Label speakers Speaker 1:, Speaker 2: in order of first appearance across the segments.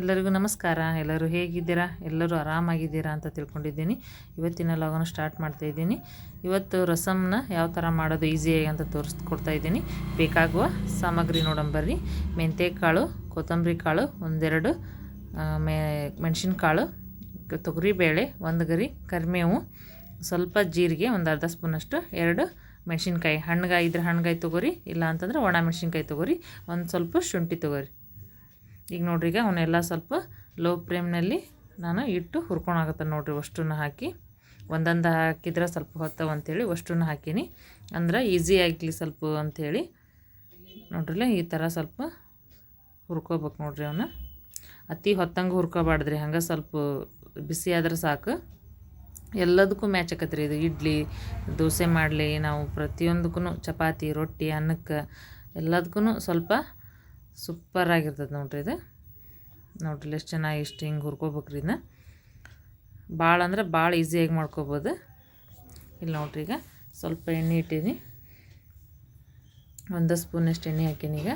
Speaker 1: ಎಲ್ಲರಿಗೂ ನಮಸ್ಕಾರ. ಎಲ್ಲರೂ ಹೇಗಿದ್ದೀರಾ? ಎಲ್ಲರೂ ಆರಾಮಾಗಿದ್ದೀರಾ ಅಂತ ತಿಳ್ಕೊಂಡಿದ್ದೀನಿ. ಇವತ್ತಿನ ಲಾಗನ ಸ್ಟಾರ್ಟ್ ಮಾಡ್ತಾ ಇದ್ದೀನಿ. ಇವತ್ತು ರಸಮ್ನ ಯಾವ ಥರ ಮಾಡೋದು ಈಸಿಯಾಗಿ ಅಂತ ತೋರಿಸ್ಕೊಡ್ತಾ ಇದ್ದೀನಿ. ಬೇಕಾಗುವ ಸಾಮಗ್ರಿ ನೋಡಂಬರ್ರಿ ಮೆಂತ್ಯಕಾಳು ಕೊತ್ತಂಬರಿ ಕಾಳು, ಒಂದೆರಡು ಮೆ, ಮೆಣಸಿನ್ಕಾಳು, ತೊಗರಿಬೇಳೆ, ಒಂದು ಗರಿ ಕರಿಮೇವು ಸ್ವಲ್ಪ ಜೀರಿಗೆ ಒಂದು ಅರ್ಧ ಸ್ಪೂನಷ್ಟು, ಎರಡು ಮೆಣಸಿನ್ಕಾಯಿ ಹಣ್ಣುಗಾಯಿ ಇದ್ರೆ ಹಣ್ಣುಗಾಯಿ ತೊಗೋರಿ, ಇಲ್ಲ ಅಂತಂದ್ರೆ ಒಣ ಮೆಣಸಿನ್ಕಾಯಿ ತೊಗೋರಿ. ಒಂದು ಸ್ವಲ್ಪ ಶುಂಠಿ ತೊಗೋರಿ. ಈಗ ನೋಡ್ರಿ ಈಗ ಅವನ್ನೆಲ್ಲ ಸ್ವಲ್ಪ ಲೋ ಫ್ಲೇಮ್ನಲ್ಲಿ ನಾನು ಇಟ್ಟು ಹುರ್ಕೊಳಾಗತ್ತೆ ನೋಡ್ರಿ ಅಷ್ಟನ್ನು ಹಾಕಿ. ಒಂದೊಂದು ಹಾಕಿದ್ರೆ ಸ್ವಲ್ಪ ಹೊತ್ತವ ಅಂಥೇಳಿ ಅಷ್ಟನ್ನು ಹಾಕೀನಿ. ಅಂದ್ರೆ ಈಸಿ ಆಗಲಿ ಸ್ವಲ್ಪ ಅಂಥೇಳಿ ನೋಡ್ರಿಲ್ಲ ಈ ಥರ ಸ್ವಲ್ಪ ಹುರ್ಕೋಬೇಕು ನೋಡ್ರಿ ಅವನ್ನ ಅತಿ ಹೊತ್ತಂಗೆ ಹುರ್ಕೋಬಾರ್ದ್ರಿ, ಹಂಗೆ ಸ್ವಲ್ಪ ಬಿಸಿ ಆದ್ರೆ ಸಾಕು. ಎಲ್ಲದಕ್ಕೂ ಮ್ಯಾಚ್ ಆಕತ್ರಿ ಇದು. ಇಡ್ಲಿ, ದೋಸೆ ಮಾಡಲಿ, ನಾವು ಪ್ರತಿಯೊಂದಕ್ಕೂ ಚಪಾತಿ, ರೊಟ್ಟಿ, ಅನ್ನಕ್ಕೆ ಎಲ್ಲದಕ್ಕೂ ಸ್ವಲ್ಪ ಸೂಪರ್ ಆಗಿರ್ತದೆ ನೋಡ್ರಿ ಇದು. ನೋಡ್ರಿ ಎಷ್ಟು ಚೆನ್ನಾಗಿ ಇಷ್ಟು ಹಿಂಗೆ ಹುರ್ಕೋಬೇಕ್ರಿ ಇದನ್ನ. ಭಾಳ ಅಂದರೆ ಭಾಳ ಈಸಿಯಾಗಿ ಮಾಡ್ಕೋಬೋದು. ಇಲ್ಲಿ ನೋಡ್ರಿ ಈಗ ಸ್ವಲ್ಪ ಎಣ್ಣೆ ಇಟ್ಟೀನಿ ಒಂದು ಸ್ಪೂನಷ್ಟು ಎಣ್ಣೆ ಹಾಕೀನಿ ಈಗ.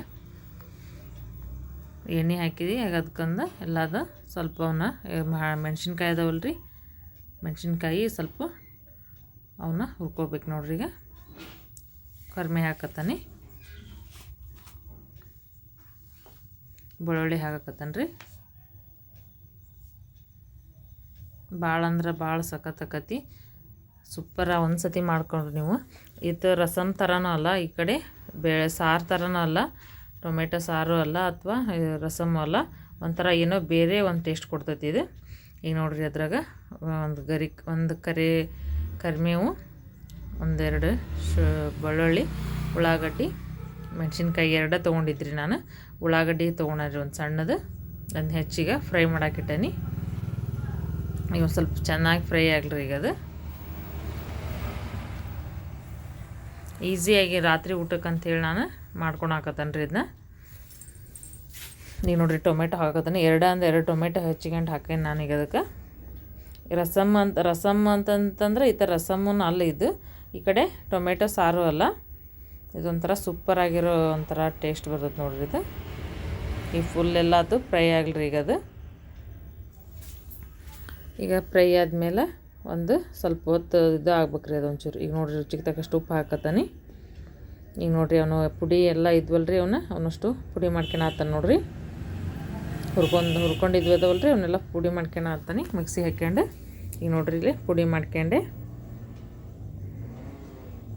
Speaker 1: ಎಣ್ಣೆ ಹಾಕಿದಿ ಅದಕ್ಕಂದು ಎಲ್ಲದ ಸ್ವಲ್ಪವನ್ನ ಮೆಣಸಿನ್ಕಾಯಿ ಅದಾವಲ್ಲ ಮೆಣಸಿನ್ಕಾಯಿ ಸ್ವಲ್ಪ ಅವನ್ನ ಹುರ್ಕೋಬೇಕು ನೋಡ್ರಿ ಈಗ. ಕರ್ಮೆ ಹಾಕತ್ತಾನೆ. ಬೆಳ್ಳುಳ್ಳಿ ಹಾಕಕತ್ತಾನ ರೀ ಭಾಳ ಅಂದ್ರೆ ಭಾಳ ಸಖತ್ತಾಕತಿ. ಸೂಪರ ಒಂದು ಸತಿ ಮಾಡ್ಕೊಂಡ್ರಿ ನೀವು. ಇದು ರಸಮ್ ಥರನೂ ಅಲ್ಲ, ಈ ಕಡೆ ಬೇಳೆ ಸಾರು ಥರನೂ ಅಲ್ಲ, ಟೊಮೆಟೊ ಸಾರು ಅಲ್ಲ, ಅಥವಾ ರಸಮ್ ಅಲ್ಲ. ಒಂಥರ ಏನೋ ಬೇರೆ ಒಂದು ಟೇಸ್ಟ್ ಕೊಡ್ತೈತಿ ಇದು. ಈಗ ನೋಡ್ರಿ ಅದ್ರಾಗ, ಒಂದು ಗರಿ, ಒಂದು ಕರಿ ಕರಿಮೇವು, ಒಂದೆರಡು ಶ, ಬೆಳ್ಳುಳ್ಳಿ, ಉಳ್ಳಾಗಡ್ಡಿ, ಮೆಣಸಿನ್ಕಾಯಿ ಎರಡೇ ತೊಗೊಂಡಿದ್ರಿ ನಾನು. ಉಳ್ಳಾಗಡ್ಡಿ ತೊಗೊಂಡ್ರಿ ಒಂದು ಸಣ್ಣದು, ಅದನ್ನ ಹೆಚ್ಚಿಗೆ ಫ್ರೈ ಮಾಡಾಕಿಟ್ಟನಿ. ಈಗ ಒಂದು ಸ್ವಲ್ಪ ಚೆನ್ನಾಗಿ ಫ್ರೈ ಆಗಲಿ ಈಗ ಅದು. ಈಸಿಯಾಗಿ ರಾತ್ರಿ ಊಟಕ್ಕೆ ಅಂತೇಳಿ ನಾನು ಮಾಡ್ಕೊಂಡು ರೀ ಇದನ್ನ ಈಗ ನೋಡಿರಿ ಟೊಮೆಟೊ ಹಾಕೋದನ್ನು ಎರಡು ಅಂದ್ರೆ ಎರಡು ಟೊಮೆಟೊ ಹೆಚ್ಚಿಕೊಂಡು ಹಾಕೇನಿ ನಾನೀಗ ಅದಕ್ಕೆ. ರಸಮ್ ಅಂತ ರಸಮ್ ಅಂತಂತಂದ್ರೆ ಈ ಥರ ರಸಮ್ಮನ್ನು ಅಲ್ಲ ಇದು. ಈ ಕಡೆ ಟೊಮೆಟೊ ಸಾರು ಅಲ್ಲ. ಇದೊಂಥರ ಸೂಪರ್ ಆಗಿರೋ ಒಂಥರ ಟೇಸ್ಟ್ ಬರ್ತದೆ ನೋಡ್ರಿ ಇದು. ಈ ಫುಲ್ ಎಲ್ಲ ಅದು ಫ್ರೈ ಆಗಲ್ರಿ ಈಗ ಅದು. ಈಗ ಫ್ರೈ ಆದಮೇಲೆ ಒಂದು ಸ್ವಲ್ಪ ಹೊತ್ತು ಇದು ಆಗ್ಬೇಕ್ರಿ ಅದು ಒಂಚೂರು. ಈಗ ನೋಡ್ರಿ ರುಚಿಗೆ ತಕ್ಕಷ್ಟು ಉಪ್ಪು ಹಾಕತ್ತಾನೆ. ಈಗ ನೋಡ್ರಿ ಅವನು ಪುಡಿ ಎಲ್ಲ ಇದ್ವಲ್ರಿ ಅವನ್ನ ಅವನಷ್ಟು ಪುಡಿ ಮಾಡ್ಕೊಂಡು ಆತಾನೆ ನೋಡ್ರಿ. ಹುರ್ಕೊಂಡು ಹುರ್ಕೊಂಡಿದ್ವಿ ಅದಾವಲ್ರಿ, ಅವನ್ನೆಲ್ಲ ಪುಡಿ ಮಾಡ್ಕೊಂಡು ಆತಾನೆ ಮಿಕ್ಸಿ ಹಾಕ್ಯಂಡು. ಈಗ ನೋಡ್ರಿ ಇಲ್ಲಿ ಪುಡಿ ಮಾಡ್ಕೊಂಡೆ.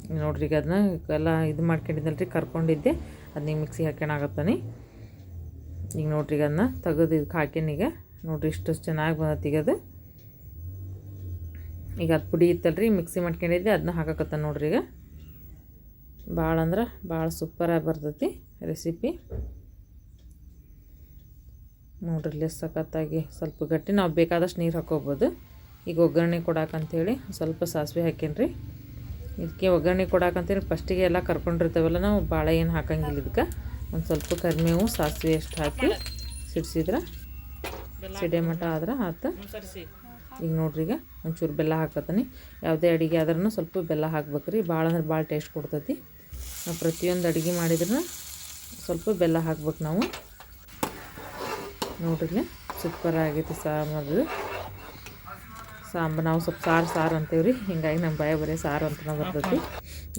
Speaker 1: ಈಗ ನೋಡ್ರಿ ಈಗ ಅದನ್ನ ಎಲ್ಲ ಇದು ಮಾಡ್ಕೊಂಡಿದ್ದಲ್ರಿ, ಕರ್ಕೊಂಡಿದ್ದೆ. ಅದನ್ನ ಮಿಕ್ಸಿ ಹಾಕ್ಯಣ ಆಗತ್ತಾನೆ. ಈಗ ನೋಡ್ರಿ ಈಗ ಅದನ್ನ ತೆಗೆದು ಇದಕ್ಕೆ ಹಾಕ್ಯನೀಗ ನೋಡ್ರಿ ಇಷ್ಟು ಚೆನ್ನಾಗಿ ಬಂದತ್ತೆ ಈಗ ಅದು. ಈಗ ಅದು ಪುಡಿ ಇತ್ತಲ್ರಿ, ಮಿಕ್ಸಿ ಮಾಡ್ಕೊಂಡಿದ್ದೆ ಅದನ್ನ ಹಾಕಕತ್ತ ನೋಡ್ರಿ ಈಗ. ಭಾಳ ಅಂದ್ರೆ ಭಾಳ ಸೂಪರಾಗಿ ಬರ್ತೈತಿ ರೆಸಿಪಿ ನೋಡ್ರಿ ಸಖತ್ತಾಗಿ ಸ್ವಲ್ಪ ಗಟ್ಟಿ. ನಾವು ಬೇಕಾದಷ್ಟು ನೀರು ಹಾಕೋಬೋದು. ಈಗ ಒಗ್ಗರಣೆ ಕೊಡಾಕಂತೇಳಿ ಸ್ವಲ್ಪ ಸಾಸಿವೆ ಹಾಕೇನ್ರಿ. ಇದಕ್ಕೆ ಒಗ್ಗರಣೆ ಕೊಡಾಕಂತೇಳಿ ಫಸ್ಟಿಗೆ ಎಲ್ಲ ಕರ್ಕೊಂಡಿರ್ತೇವಲ್ಲ, ನಾವು ಭಾಳ ಏನು ಹಾಕಂಗಿಲ್ಲ ಇದಕ್ಕೆ. ಒಂದು ಸ್ವಲ್ಪ ಕರಿಮೇವು ಸಾಸಿವೆ ಎಷ್ಟು ಹಾಕಿ ಸಿಡ್ಸಿದ್ರೆ ಸಿಡೆ ಮಠ ಆದ್ರೆ ಆತು. ಈಗ ನೋಡ್ರಿ ಈಗ ಒಂಚೂರು ಬೆಲ್ಲ ಹಾಕತ್ತೀನಿ. ಯಾವುದೇ ಅಡುಗೆ ಆದ್ರೂ ಸ್ವಲ್ಪ ಬೆಲ್ಲ ಹಾಕ್ಬೇಕ್ರಿ. ಭಾಳ ಅಂದ್ರೆ ಭಾಳ ಟೇಸ್ಟ್ ಕೊಡ್ತೈತಿ. ನಾವು ಪ್ರತಿಯೊಂದು ಅಡುಗೆ ಮಾಡಿದ್ರೂ ಸ್ವಲ್ಪ ಬೆಲ್ಲ ಹಾಕ್ಬೇಕು ನಾವು. ನೋಡ್ರಿ ಸೂಪರ್ ಆಗೈತಿ ಸಾಂಬಾರು ಸಾಂಬ ನಾವು ಸ್ವಲ್ಪ ಸಾರು ಸಾರು ಅಂತೀವ್ರಿ, ಹಿಂಗಾಗಿ ನಮ್ಮ ಬಾಯ ಬರೀ ಸಾರು ಅಂತ ಬರ್ತೈತಿ.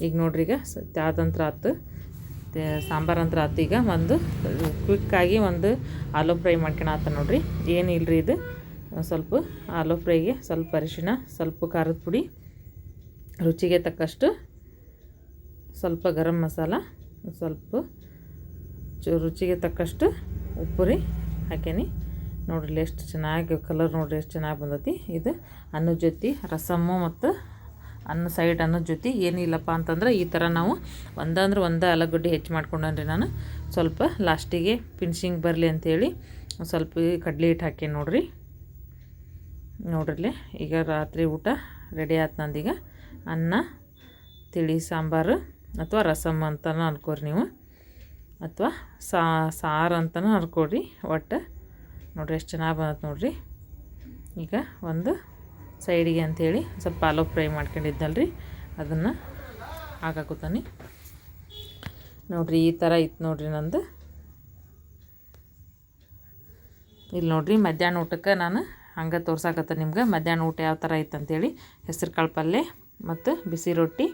Speaker 1: ಈಗ ನೋಡ್ರಿ ಈಗ ತ್ಯಾದಂತ್ರ ಆತು ಸಾಂಬಾರು ಅಂತ ಆತು ಈಗ ಒಂದು ಕ್ವಿಕ್ಕಾಗಿ ಒಂದು ಆಲೂ ಫ್ರೈ ಮಾಡ್ಕೊಂಡು ಆತ ನೋಡ್ರಿ. ಇಲ್ಲರಿ ಇದು? ಸ್ವಲ್ಪ ಆಲೂ ಫ್ರೈಗೆ ಸ್ವಲ್ಪ ಅರಿಶಿಣ, ಸ್ವಲ್ಪ ಖಾರದ ಪುಡಿ, ರುಚಿಗೆ ತಕ್ಕಷ್ಟು ಸ್ವಲ್ಪ ಗರಂ ಮಸಾಲ, ಸ್ವಲ್ಪ ರುಚಿಗೆ ತಕ್ಕಷ್ಟು ಉಪ್ಪು ರೀ. ಹಾಕೇನಿ ನೋಡ್ರಿ ಎಷ್ಟು ಚೆನ್ನಾಗಿ ಕಲರ್ ನೋಡ್ರಿ ಎಷ್ಟು ಚೆನ್ನಾಗಿ ಬಂದೈತಿ. ಇದು ಅನ್ನದ ಜೊತೆ, ರಸಮ್ಮು ಮತ್ತು ಅನ್ನ ಸೈಡ್ ಅನ್ನ ಜೊತೆ ಏನಿಲ್ಲಪ್ಪ ಅಂತಂದ್ರೆ ಈ ಥರ ನಾವು ಒಂದಂದ್ರೆ ಒಂದು ಆಲೂಗಡ್ಡೆ ಹೆಚ್ಚು ಮಾಡ್ಕೊಂಡನ್ರಿ ನಾನು. ಸ್ವಲ್ಪ ಲಾಸ್ಟಿಗೆ ಫಿನಿಶಿಂಗ್ ಬರಲಿ ಅಂಥೇಳಿ ಸ್ವಲ್ಪ ಕಡಲೆ ಹಿಟ್ಟು ಹಾಕಿ ನೋಡ್ರಿ. ನೋಡ್ರಿ ಈಗ ರಾತ್ರಿ ಊಟ ರೆಡಿ ಆಯ್ತು ನಂದೀಗ. ಅನ್ನ, ತಿಳಿ, ಸಾಂಬಾರು ಅಥವಾ ರಸಮ್ ಅಂತಲೂ ಅನ್ಕೋರಿ ನೀವು. ಅಥವಾ ಸಾರು ಅಂತಲೂ ಅನ್ಕೊಡ್ರಿ ಒಟ್ಟು. ನೋಡಿರಿ ಎಷ್ಟು ಚೆನ್ನಾಗಿ ಬಂದತ್ತೆ ನೋಡಿರಿ. ಈಗ ಒಂದು ಸೈಡಿಗೆ ಅಂಥೇಳಿ ಸ್ವಲ್ಪ ಆಲೂ ಫ್ರೈ ಮಾಡ್ಕೊಂಡಿದ್ದಲ್ರಿ. ಅದನ್ನು ಹಾಕಾಕುತ್ತಾನೆ. ನೋಡಿರಿ ಈ ಥರ ಇತ್ತು ನೋಡಿರಿ ನಂದು. ಇಲ್ಲಿ ನೋಡಿರಿ ಮಧ್ಯಾಹ್ನ ಊಟಕ್ಕೆ ನಾನು ಹಂಗೆ ತೋರ್ಸಾಕತ್ತ ನಿಮ್ಗೆ. ಮಧ್ಯಾಹ್ನ ಊಟ ಯಾವ ಥರ ಇತ್ತು ಅಂತೇಳಿ ಹೆಸ್ರು ಕಾಳು ಪಲ್ಯ ಮತ್ತು ಬಿಸಿ ರೊಟ್ಟಿ,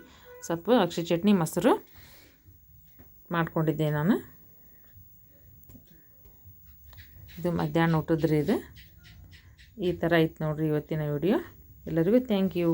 Speaker 1: ಸೊಪ್ಪು, ಅಕ್ಷಿ ಚಟ್ನಿ, ಮೊಸರು. ಮಾಡ್ಕೊಂಡಿದ್ದೆ ನಾನು. ಇದು ಮಧ್ಯಾಹ್ನ ಊಟದ್ರಿ ಇದು. ಈ ಥರ ಐತೆ ನೋಡಿರಿ ಇವತ್ತಿನ ವಿಡಿಯೋ ಎಲ್ಲರಿಗೂ ಥ್ಯಾಂಕ್ ಯು